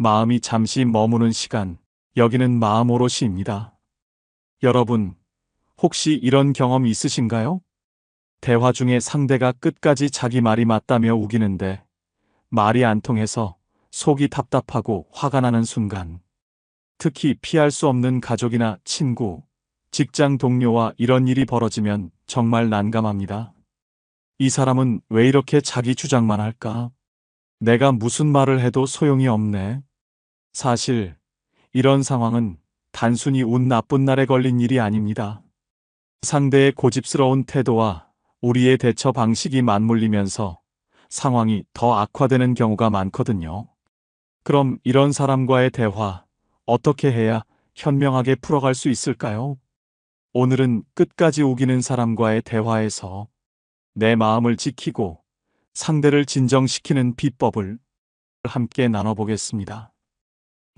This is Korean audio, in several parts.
마음이 잠시 머무는 시간, 여기는 마음 오롯이입니다. 여러분, 혹시 이런 경험 있으신가요? 대화 중에 상대가 끝까지 자기 말이 맞다며 우기는데 말이 안 통해서 속이 답답하고 화가 나는 순간. 특히 피할 수 없는 가족이나 친구, 직장 동료와 이런 일이 벌어지면 정말 난감합니다. 이 사람은 왜 이렇게 자기 주장만 할까? 내가 무슨 말을 해도 소용이 없네. 사실, 이런 상황은 단순히 운 나쁜 날에 걸린 일이 아닙니다. 상대의 고집스러운 태도와 우리의 대처 방식이 맞물리면서 상황이 더 악화되는 경우가 많거든요. 그럼 이런 사람과의 대화, 어떻게 해야 현명하게 풀어갈 수 있을까요? 오늘은 끝까지 우기는 사람과의 대화에서 내 마음을 지키고 상대를 진정시키는 비법을 함께 나눠보겠습니다.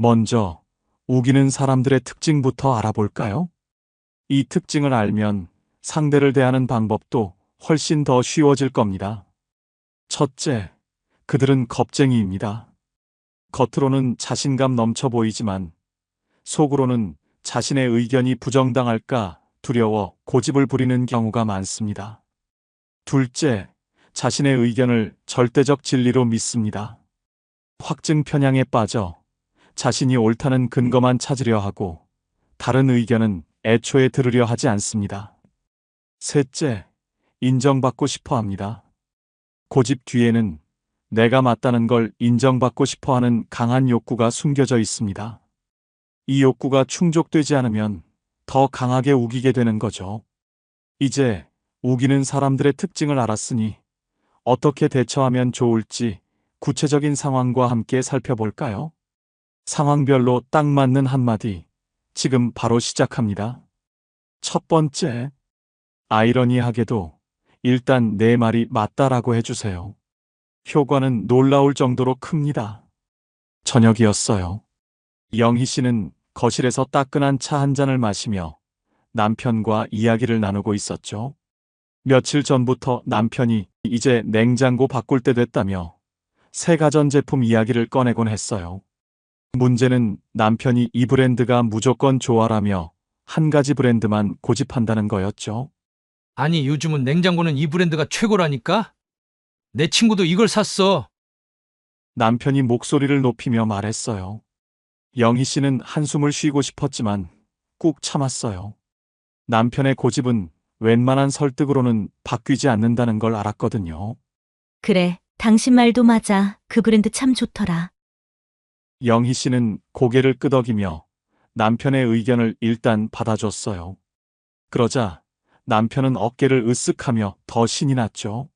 먼저, 우기는 사람들의 특징부터 알아볼까요? 이 특징을 알면 상대를 대하는 방법도 훨씬 더 쉬워질 겁니다. 첫째, 그들은 겁쟁이입니다. 겉으로는 자신감 넘쳐 보이지만 속으로는 자신의 의견이 부정당할까 두려워 고집을 부리는 경우가 많습니다. 둘째, 자신의 의견을 절대적 진리로 믿습니다. 확증 편향에 빠져 자신이 옳다는 근거만 찾으려 하고 다른 의견은 애초에 들으려 하지 않습니다. 셋째, 인정받고 싶어 합니다. 고집 뒤에는 내가 맞다는 걸 인정받고 싶어 하는 강한 욕구가 숨겨져 있습니다. 이 욕구가 충족되지 않으면 더 강하게 우기게 되는 거죠. 이제 우기는 사람들의 특징을 알았으니 어떻게 대처하면 좋을지 구체적인 상황과 함께 살펴볼까요? 상황별로 딱 맞는 한마디, 지금 바로 시작합니다. 첫 번째, 아이러니하게도 일단 내 말이 맞다라고 해주세요. 효과는 놀라울 정도로 큽니다. 저녁이었어요. 영희 씨는 거실에서 따끈한 차 한 잔을 마시며 남편과 이야기를 나누고 있었죠. 며칠 전부터 남편이 이제 냉장고 바꿀 때 됐다며 새 가전제품 이야기를 꺼내곤 했어요. 문제는 남편이 이 브랜드가 무조건 좋아라며 한 가지 브랜드만 고집한다는 거였죠. 아니, 요즘은 냉장고는 이 브랜드가 최고라니까? 내 친구도 이걸 샀어. 남편이 목소리를 높이며 말했어요. 영희 씨는 한숨을 쉬고 싶었지만 꾹 참았어요. 남편의 고집은 웬만한 설득으로는 바뀌지 않는다는 걸 알았거든요. 그래, 당신 말도 맞아. 그 브랜드 참 좋더라. 영희 씨는 고개를 끄덕이며 남편의 의견을 일단 받아줬어요. 그러자 남편은 어깨를 으쓱하며 더 신이 났죠.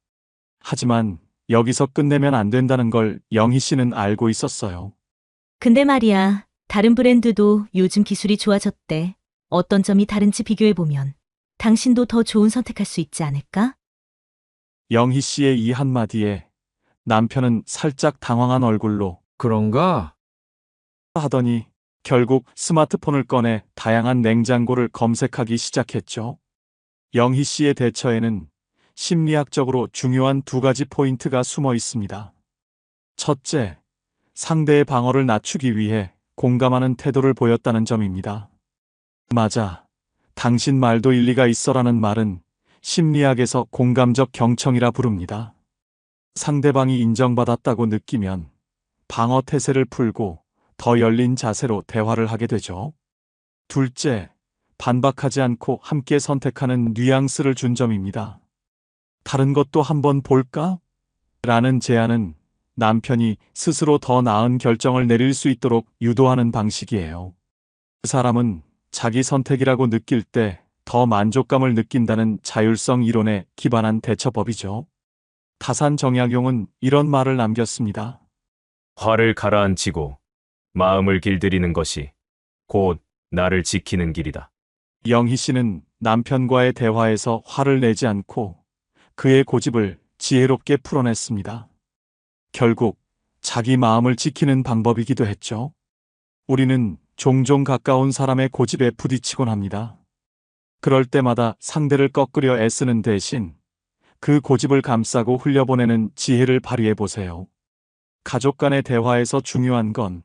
하지만 여기서 끝내면 안 된다는 걸 영희 씨는 알고 있었어요. 근데 말이야, 다른 브랜드도 요즘 기술이 좋아졌대. 어떤 점이 다른지 비교해보면 당신도 더 좋은 선택할 수 있지 않을까? 영희 씨의 이 한마디에 남편은 살짝 당황한 얼굴로 그런가? 하더니 결국 스마트폰을 꺼내 다양한 냉장고를 검색하기 시작했죠. 영희 씨의 대처에는 심리학적으로 중요한 두 가지 포인트가 숨어 있습니다. 첫째, 상대의 방어를 낮추기 위해 공감하는 태도를 보였다는 점입니다. 맞아. 당신 말도 일리가 있어라는 말은 심리학에서 공감적 경청이라 부릅니다. 상대방이 인정받았다고 느끼면 방어 태세를 풀고 더 열린 자세로 대화를 하게 되죠. 둘째, 반박하지 않고 함께 선택하는 뉘앙스를 준 점입니다. 다른 것도 한번 볼까? 라는 제안은 남편이 스스로 더 나은 결정을 내릴 수 있도록 유도하는 방식이에요. 그 사람은 자기 선택이라고 느낄 때 더 만족감을 느낀다는 자율성 이론에 기반한 대처법이죠. 타산 정약용은 이런 말을 남겼습니다. 화를 가라앉히고 마음을 길들이는 것이 곧 나를 지키는 길이다. 영희 씨는 남편과의 대화에서 화를 내지 않고 그의 고집을 지혜롭게 풀어냈습니다. 결국 자기 마음을 지키는 방법이기도 했죠. 우리는 종종 가까운 사람의 고집에 부딪히곤 합니다. 그럴 때마다 상대를 꺾으려 애쓰는 대신 그 고집을 감싸고 흘려보내는 지혜를 발휘해 보세요. 가족 간의 대화에서 중요한 건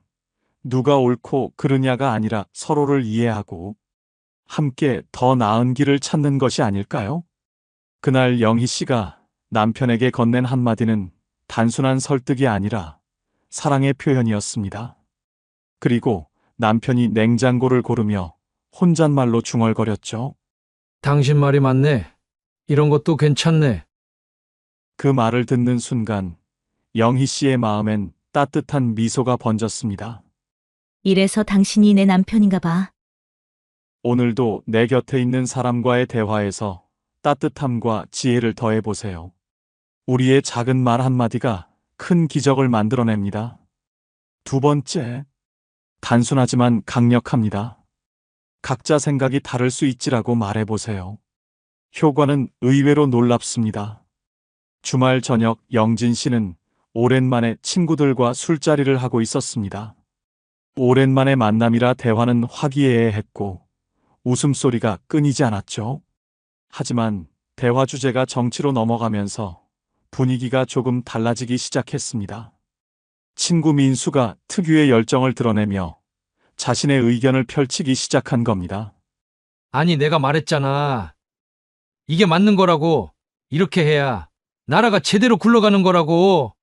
누가 옳고 그르냐가 아니라 서로를 이해하고 함께 더 나은 길을 찾는 것이 아닐까요? 그날 영희 씨가 남편에게 건넨 한마디는 단순한 설득이 아니라 사랑의 표현이었습니다. 그리고 남편이 냉장고를 고르며 혼잣말로 중얼거렸죠. 당신 말이 맞네. 이런 것도 괜찮네. 그 말을 듣는 순간 영희 씨의 마음엔 따뜻한 미소가 번졌습니다. 이래서 당신이 내 남편인가 봐. 오늘도 내 곁에 있는 사람과의 대화에서 따뜻함과 지혜를 더해 보세요. 우리의 작은 말 한마디가 큰 기적을 만들어냅니다. 두 번째, 단순하지만 강력합니다. 각자 생각이 다를 수 있지라고 말해 보세요. 효과는 의외로 놀랍습니다. 주말 저녁 영진 씨는 오랜만에 친구들과 술자리를 하고 있었습니다. 오랜만의 만남이라 대화는 화기애애했고 웃음소리가 끊이지 않았죠. 하지만 대화 주제가 정치로 넘어가면서 분위기가 조금 달라지기 시작했습니다. 친구 민수가 특유의 열정을 드러내며 자신의 의견을 펼치기 시작한 겁니다. 아니, 내가 말했잖아. 이게 맞는 거라고. 이렇게 해야 나라가 제대로 굴러가는 거라고.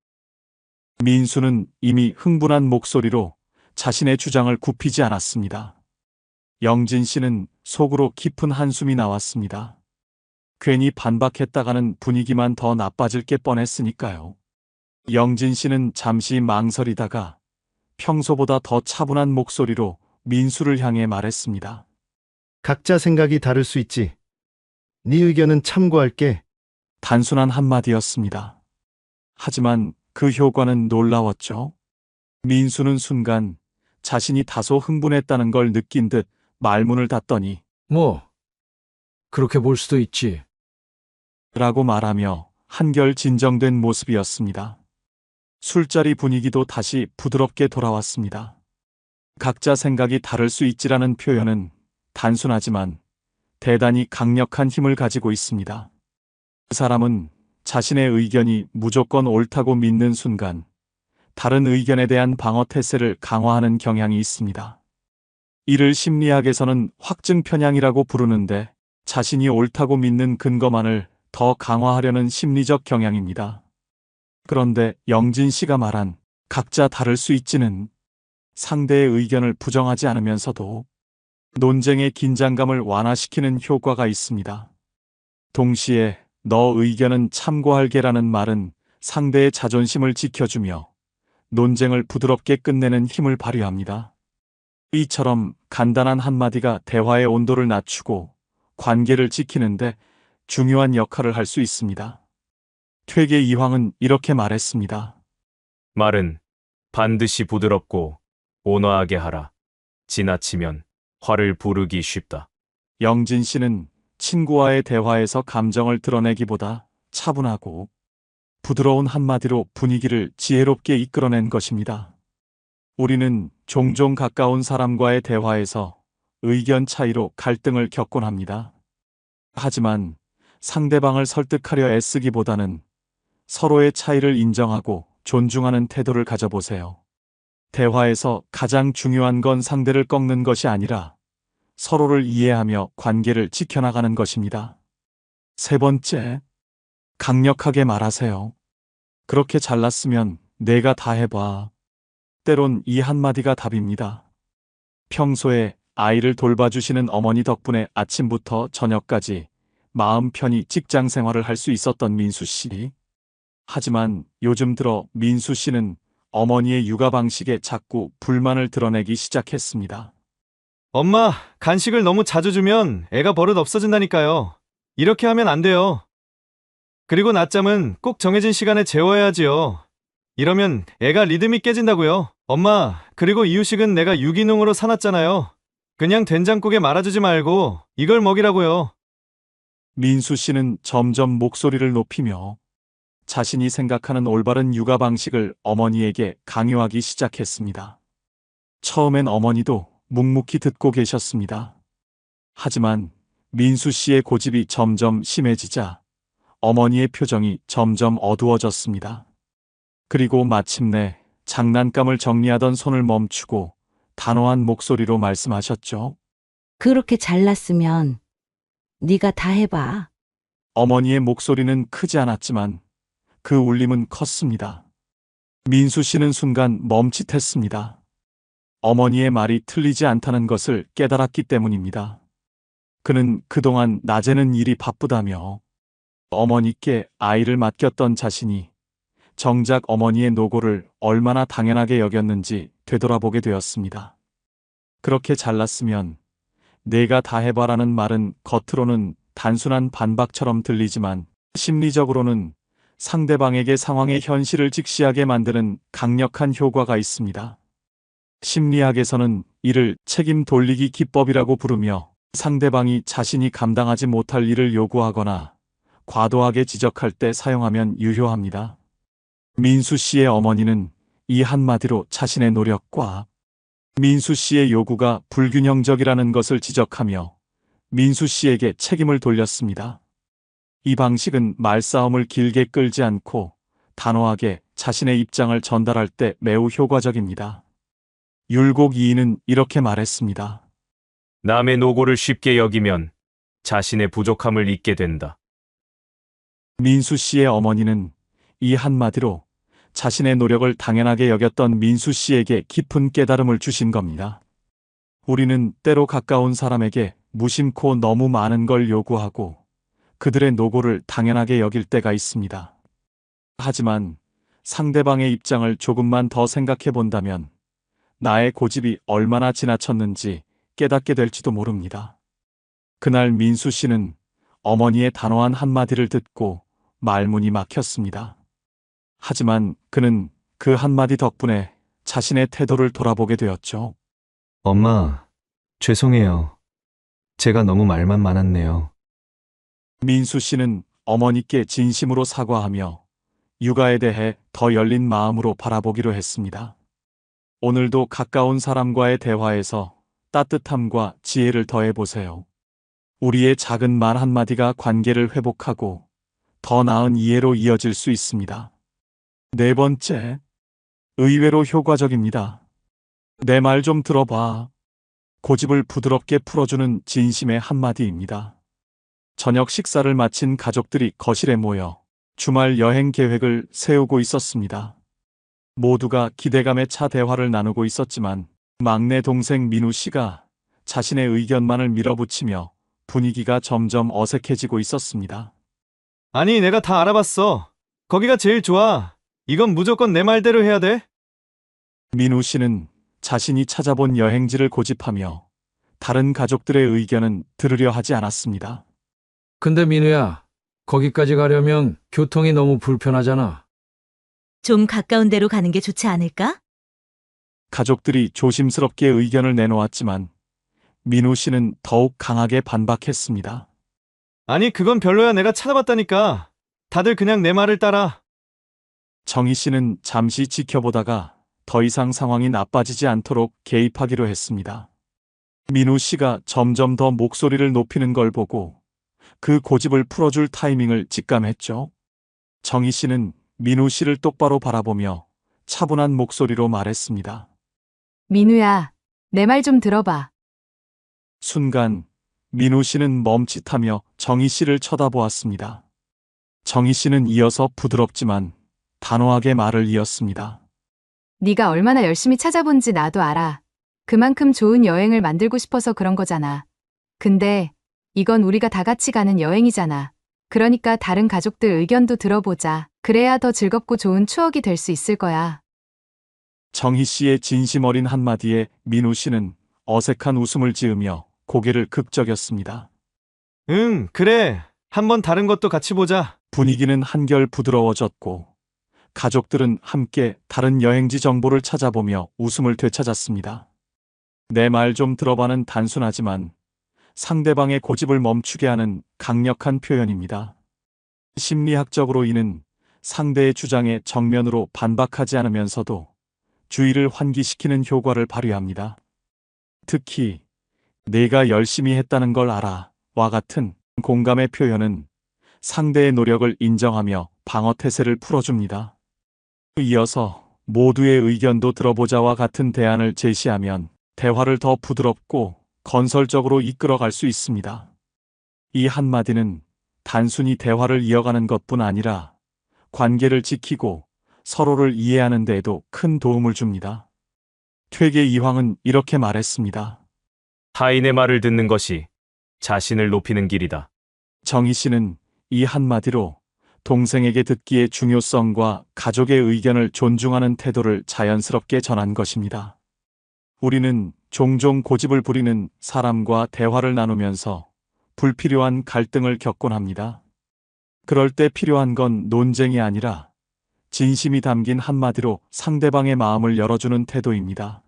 민수는 이미 흥분한 목소리로 자신의 주장을 굽히지 않았습니다. 영진 씨는 속으로 깊은 한숨이 나왔습니다. 괜히 반박했다가는 분위기만 더 나빠질 게 뻔했으니까요. 영진 씨는 잠시 망설이다가 평소보다 더 차분한 목소리로 민수를 향해 말했습니다. 각자 생각이 다를 수 있지. 네 의견은 참고할게. 단순한 한마디였습니다. 하지만 그 효과는 놀라웠죠. 민수는 순간 자신이 다소 흥분했다는 걸 느낀 듯 말문을 닫더니 뭐, 그렇게 볼 수도 있지. 라고 말하며 한결 진정된 모습이었습니다. 술자리 분위기도 다시 부드럽게 돌아왔습니다. 각자 생각이 다를 수 있지라는 표현은 단순하지만 대단히 강력한 힘을 가지고 있습니다. 그 사람은 자신의 의견이 무조건 옳다고 믿는 순간 다른 의견에 대한 방어 태세를 강화하는 경향이 있습니다. 이를 심리학에서는 확증 편향이라고 부르는데 자신이 옳다고 믿는 근거만을 더 강화하려는 심리적 경향입니다. 그런데 영진 씨가 말한 각자 다를 수 있지는 상대의 의견을 부정하지 않으면서도 논쟁의 긴장감을 완화시키는 효과가 있습니다. 동시에 너 의견은 참고할게라는 말은 상대의 자존심을 지켜주며 논쟁을 부드럽게 끝내는 힘을 발휘합니다. 이처럼 간단한 한마디가 대화의 온도를 낮추고 관계를 지키는데 중요한 역할을 할 수 있습니다. 퇴계 이황은 이렇게 말했습니다. 말은 반드시 부드럽고 온화하게 하라. 지나치면 화를 부르기 쉽다. 영진 씨는 친구와의 대화에서 감정을 드러내기보다 차분하고 부드러운 한마디로 분위기를 지혜롭게 이끌어낸 것입니다. 우리는 종종 가까운 사람과의 대화에서 의견 차이로 갈등을 겪곤 합니다. 하지만 상대방을 설득하려 애쓰기보다는 서로의 차이를 인정하고 존중하는 태도를 가져보세요. 대화에서 가장 중요한 건 상대를 꺾는 것이 아니라 서로를 이해하며 관계를 지켜나가는 것입니다. 세 번째, 강력하게 말하세요. 그렇게 잘났으면 내가 다 해봐. 때론 이 한마디가 답입니다. 평소에 아이를 돌봐주시는 어머니 덕분에 아침부터 저녁까지 마음 편히 직장 생활을 할 수 있었던 민수 씨. 하지만 요즘 들어 민수 씨는 어머니의 육아 방식에 자꾸 불만을 드러내기 시작했습니다. 엄마, 간식을 너무 자주 주면 애가 버릇 없어진다니까요. 이렇게 하면 안 돼요. 그리고 낮잠은 꼭 정해진 시간에 재워야지요. 이러면 애가 리듬이 깨진다고요. 엄마, 그리고 이유식은 내가 유기농으로 사놨잖아요. 그냥 된장국에 말아주지 말고 이걸 먹이라고요. 민수 씨는 점점 목소리를 높이며 자신이 생각하는 올바른 육아 방식을 어머니에게 강요하기 시작했습니다. 처음엔 어머니도 묵묵히 듣고 계셨습니다. 하지만 민수 씨의 고집이 점점 심해지자 어머니의 표정이 점점 어두워졌습니다. 그리고 마침내 장난감을 정리하던 손을 멈추고 단호한 목소리로 말씀하셨죠. 그렇게 잘났으면 네가 다 해봐. 어머니의 목소리는 크지 않았지만 그 울림은 컸습니다. 민수 씨는 순간 멈칫했습니다. 어머니의 말이 틀리지 않다는 것을 깨달았기 때문입니다. 그는 그동안 낮에는 일이 바쁘다며 어머니께 아이를 맡겼던 자신이 정작 어머니의 노고를 얼마나 당연하게 여겼는지 되돌아보게 되었습니다. 그렇게 잘났으면 내가 다 해봐라는 말은 겉으로는 단순한 반박처럼 들리지만 심리적으로는 상대방에게 상황의 현실을 직시하게 만드는 강력한 효과가 있습니다. 심리학에서는 이를 책임 돌리기 기법이라고 부르며 상대방이 자신이 감당하지 못할 일을 요구하거나 과도하게 지적할 때 사용하면 유효합니다. 민수 씨의 어머니는 이 한마디로 자신의 노력과 민수 씨의 요구가 불균형적이라는 것을 지적하며 민수 씨에게 책임을 돌렸습니다. 이 방식은 말싸움을 길게 끌지 않고 단호하게 자신의 입장을 전달할 때 매우 효과적입니다. 율곡 2인은 이렇게 말했습니다. 남의 노고를 쉽게 여기면 자신의 부족함을 잊게 된다. 민수 씨의 어머니는 이 한마디로 자신의 노력을 당연하게 여겼던 민수 씨에게 깊은 깨달음을 주신 겁니다. 우리는 때로 가까운 사람에게 무심코 너무 많은 걸 요구하고 그들의 노고를 당연하게 여길 때가 있습니다. 하지만 상대방의 입장을 조금만 더 생각해 본다면 나의 고집이 얼마나 지나쳤는지 깨닫게 될지도 모릅니다. 그날 민수 씨는 어머니의 단호한 한마디를 듣고 말문이 막혔습니다. 하지만 그는 그 한마디 덕분에 자신의 태도를 돌아보게 되었죠. 엄마, 죄송해요. 제가 너무 말만 많았네요. 민수 씨는 어머니께 진심으로 사과하며 육아에 대해 더 열린 마음으로 바라보기로 했습니다. 오늘도 가까운 사람과의 대화에서 따뜻함과 지혜를 더해보세요. 우리의 작은 말 한마디가 관계를 회복하고 더 나은 이해로 이어질 수 있습니다. 네 번째, 의외로 효과적입니다. 내 말 좀 들어봐. 고집을 부드럽게 풀어주는 진심의 한마디입니다. 저녁 식사를 마친 가족들이 거실에 모여 주말 여행 계획을 세우고 있었습니다. 모두가 기대감에 차 대화를 나누고 있었지만 막내 동생 민우 씨가 자신의 의견만을 밀어붙이며 분위기가 점점 어색해지고 있었습니다. 아니, 내가 다 알아봤어. 거기가 제일 좋아. 이건 무조건 내 말대로 해야 돼. 민우 씨는 자신이 찾아본 여행지를 고집하며 다른 가족들의 의견은 들으려 하지 않았습니다. 근데 민우야, 거기까지 가려면 교통이 너무 불편하잖아. 좀 가까운 데로 가는 게 좋지 않을까? 가족들이 조심스럽게 의견을 내놓았지만 민우 씨는 더욱 강하게 반박했습니다. 아니, 그건 별로야. 내가 찾아봤다니까. 다들 그냥 내 말을 따라. 정희 씨는 잠시 지켜보다가 더 이상 상황이 나빠지지 않도록 개입하기로 했습니다. 민우 씨가 점점 더 목소리를 높이는 걸 보고 그 고집을 풀어줄 타이밍을 직감했죠. 정희 씨는 민우 씨를 똑바로 바라보며 차분한 목소리로 말했습니다. 민우야, 내 말 좀 들어봐. 순간 민우 씨는 멈칫하며 정희 씨를 쳐다보았습니다. 정희 씨는 이어서 부드럽지만 단호하게 말을 이었습니다. 네가 얼마나 열심히 찾아본지 나도 알아. 그만큼 좋은 여행을 만들고 싶어서 그런 거잖아. 근데 이건 우리가 다 같이 가는 여행이잖아. 그러니까 다른 가족들 의견도 들어보자. 그래야 더 즐겁고 좋은 추억이 될 수 있을 거야. 정희 씨의 진심 어린 한마디에 민우 씨는 어색한 웃음을 지으며 고개를 극적였습니다. 응, 그래. 한번 다른 것도 같이 보자. 분위기는 한결 부드러워졌고 가족들은 함께 다른 여행지 정보를 찾아보며 웃음을 되찾았습니다. 내 말 좀 들어봐는 단순하지만 상대방의 고집을 멈추게 하는 강력한 표현입니다. 심리학적으로 이는 상대의 주장에 정면으로 반박하지 않으면서도 주의를 환기시키는 효과를 발휘합니다. 특히 내가 열심히 했다는 걸 알아 와 같은 공감의 표현은 상대의 노력을 인정하며 방어 태세를 풀어줍니다. 이어서 모두의 의견도 들어보자와 같은 대안을 제시하면 대화를 더 부드럽고 건설적으로 이끌어갈 수 있습니다. 이 한마디는 단순히 대화를 이어가는 것뿐 아니라 관계를 지키고 서로를 이해하는 데에도 큰 도움을 줍니다. 퇴계 이황은 이렇게 말했습니다. 타인의 말을 듣는 것이 자신을 높이는 길이다. 정희 씨는 이 한마디로 동생에게 듣기의 중요성과 가족의 의견을 존중하는 태도를 자연스럽게 전한 것입니다. 우리는 종종 고집을 부리는 사람과 대화를 나누면서 불필요한 갈등을 겪곤 합니다. 그럴 때 필요한 건 논쟁이 아니라 진심이 담긴 한마디로 상대방의 마음을 열어주는 태도입니다.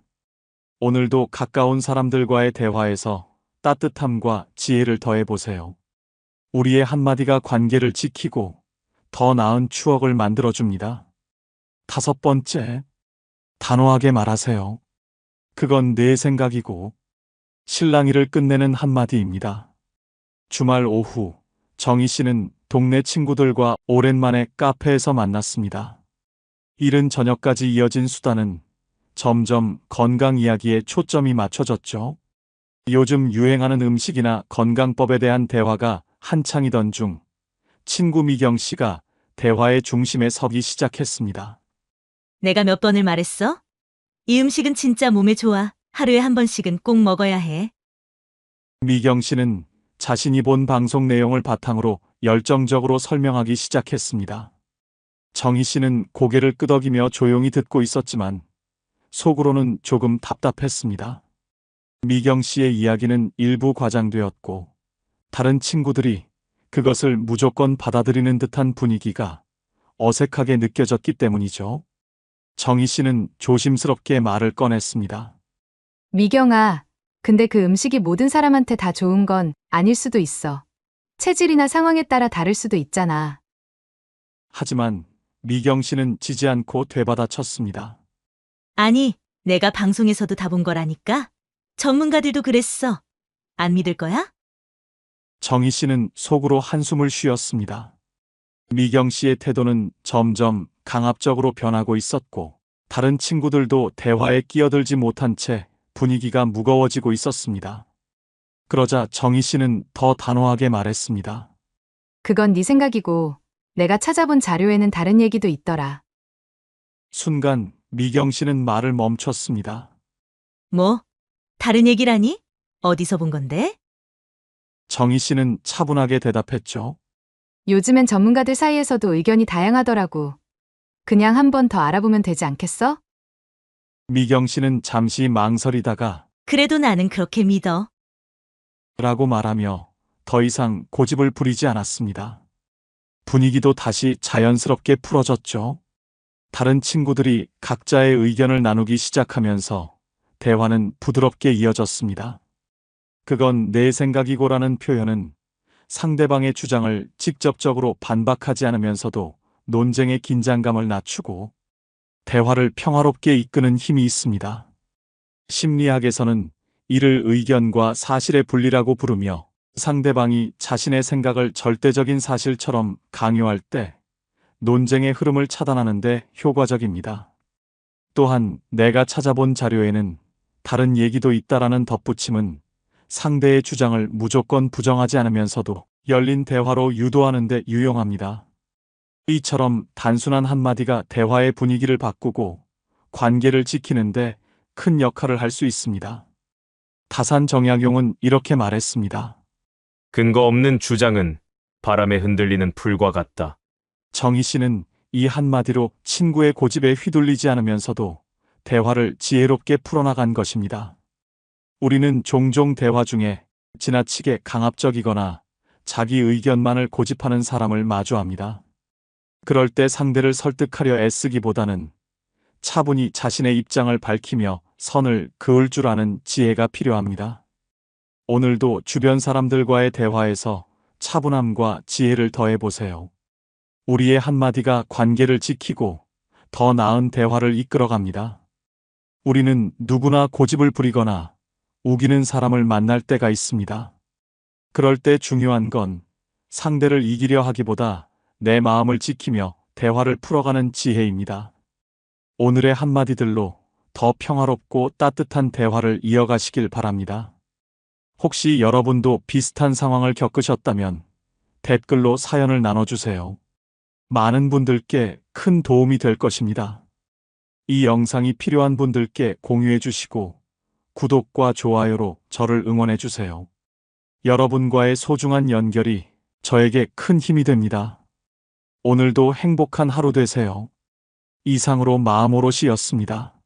오늘도 가까운 사람들과의 대화에서 따뜻함과 지혜를 더해보세요. 우리의 한마디가 관계를 지키고 더 나은 추억을 만들어줍니다. 다섯 번째, 단호하게 말하세요. 그건 내 생각이고 실랑이를 끝내는 한마디입니다. 주말 오후 정희 씨는 동네 친구들과 오랜만에 카페에서 만났습니다. 이른 저녁까지 이어진 수다는 점점 건강 이야기에 초점이 맞춰졌죠. 요즘 유행하는 음식이나 건강법에 대한 대화가 한창이던 중 친구 미경 씨가 대화의 중심에 서기 시작했습니다. 내가 몇 번을 말했어? 이 음식은 진짜 몸에 좋아. 하루에 한 번씩은 꼭 먹어야 해. 미경 씨는 자신이 본 방송 내용을 바탕으로 열정적으로 설명하기 시작했습니다. 정희 씨는 고개를 끄덕이며 조용히 듣고 있었지만 속으로는 조금 답답했습니다. 미경 씨의 이야기는 일부 과장되었고 다른 친구들이 그것을 무조건 받아들이는 듯한 분위기가 어색하게 느껴졌기 때문이죠. 정희 씨는 조심스럽게 말을 꺼냈습니다. 미경아, 근데 그 음식이 모든 사람한테 다 좋은 건 아닐 수도 있어. 체질이나 상황에 따라 다를 수도 있잖아. 하지만 미경 씨는 지지 않고 되받아쳤습니다. 아니, 내가 방송에서도 다 본 거라니까? 전문가들도 그랬어. 안 믿을 거야? 정희 씨는 속으로 한숨을 쉬었습니다. 미경 씨의 태도는 점점 강압적으로 변하고 있었고, 다른 친구들도 대화에 끼어들지 못한 채 분위기가 무거워지고 있었습니다. 그러자 정희 씨는 더 단호하게 말했습니다. 그건 네 생각이고, 내가 찾아본 자료에는 다른 얘기도 있더라. 순간 미경 씨는 말을 멈췄습니다. 뭐? 다른 얘기라니? 어디서 본 건데? 정희 씨는 차분하게 대답했죠. 요즘엔 전문가들 사이에서도 의견이 다양하더라고. 그냥 한 번 더 알아보면 되지 않겠어? 미경 씨는 잠시 망설이다가 그래도 나는 그렇게 믿어. 라고 말하며 더 이상 고집을 부리지 않았습니다. 분위기도 다시 자연스럽게 풀어졌죠. 다른 친구들이 각자의 의견을 나누기 시작하면서 대화는 부드럽게 이어졌습니다. 그건 내 생각이고라는 표현은 상대방의 주장을 직접적으로 반박하지 않으면서도 논쟁의 긴장감을 낮추고 대화를 평화롭게 이끄는 힘이 있습니다. 심리학에서는 이를 의견과 사실의 분리라고 부르며 상대방이 자신의 생각을 절대적인 사실처럼 강요할 때 논쟁의 흐름을 차단하는데 효과적입니다. 또한 내가 찾아본 자료에는 다른 얘기도 있다라는 덧붙임은 상대의 주장을 무조건 부정하지 않으면서도 열린 대화로 유도하는 데 유용합니다. 이처럼 단순한 한마디가 대화의 분위기를 바꾸고 관계를 지키는데 큰 역할을 할 수 있습니다. 다산 정약용은 이렇게 말했습니다. 근거 없는 주장은 바람에 흔들리는 풀과 같다. 정희 씨는 이 한마디로 친구의 고집에 휘둘리지 않으면서도 대화를 지혜롭게 풀어나간 것입니다. 우리는 종종 대화 중에 지나치게 강압적이거나 자기 의견만을 고집하는 사람을 마주합니다. 그럴 때 상대를 설득하려 애쓰기보다는 차분히 자신의 입장을 밝히며 선을 그을 줄 아는 지혜가 필요합니다. 오늘도 주변 사람들과의 대화에서 차분함과 지혜를 더해보세요. 우리의 한마디가 관계를 지키고 더 나은 대화를 이끌어갑니다. 우리는 누구나 고집을 부리거나 우기는 사람을 만날 때가 있습니다. 그럴 때 중요한 건 상대를 이기려 하기보다 내 마음을 지키며 대화를 풀어가는 지혜입니다. 오늘의 한마디들로 더 평화롭고 따뜻한 대화를 이어가시길 바랍니다. 혹시 여러분도 비슷한 상황을 겪으셨다면 댓글로 사연을 나눠주세요. 많은 분들께 큰 도움이 될 것입니다. 이 영상이 필요한 분들께 공유해 주시고 구독과 좋아요로 저를 응원해 주세요. 여러분과의 소중한 연결이 저에게 큰 힘이 됩니다. 오늘도 행복한 하루 되세요. 이상으로 마음오롯이었습니다.